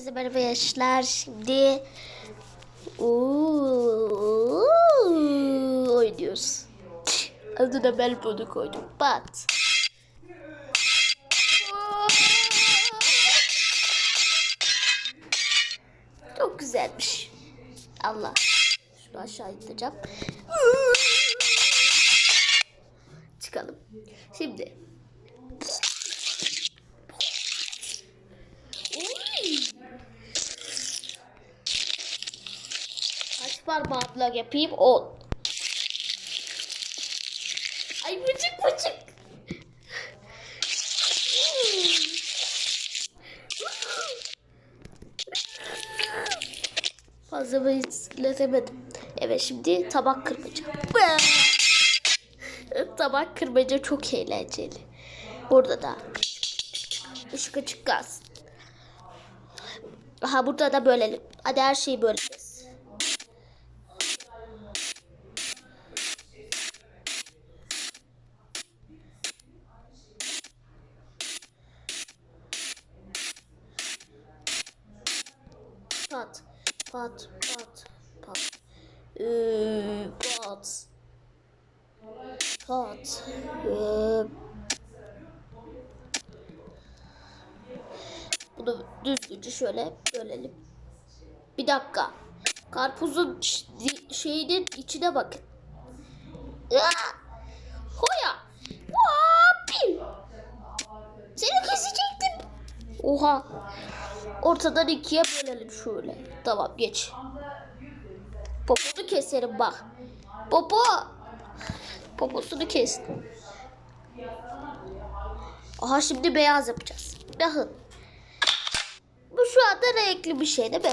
Herkese merhaba arkadaşlar. Şimdi Uuu, oynuyoruz. Adına ben bunu koydum. Bat. Çok güzelmiş. Allah. Şunu aşağı indireceğim. Çıkalım. Şimdi. Kaç parmakla yapayım? 10. Ay bıcık bıcık. Fazla besletemedim. Evet şimdi tabak kırmaca. tabak kırmaca çok eğlenceli. Burada da ışık açık gaz. Aha burada da bölelim. Hadi her şeyi böleceğiz. Pat, pat, pat, pat. Ee, pat. Pat. Ee, bunu düzgünce şöyle bölelim. Bir dakika. Karpuzun şeyinin içine bakın. Aa! Hoya. Vapi. Seni kesecektim. Oha. Ortadan ikiye bölelim şöyle. Tamam geç. Poponu keserim bak. Popo. Poposunu kestim. Aha şimdi beyaz yapacağız. Bakın. Bu şu anda renkli bir şey değil mi?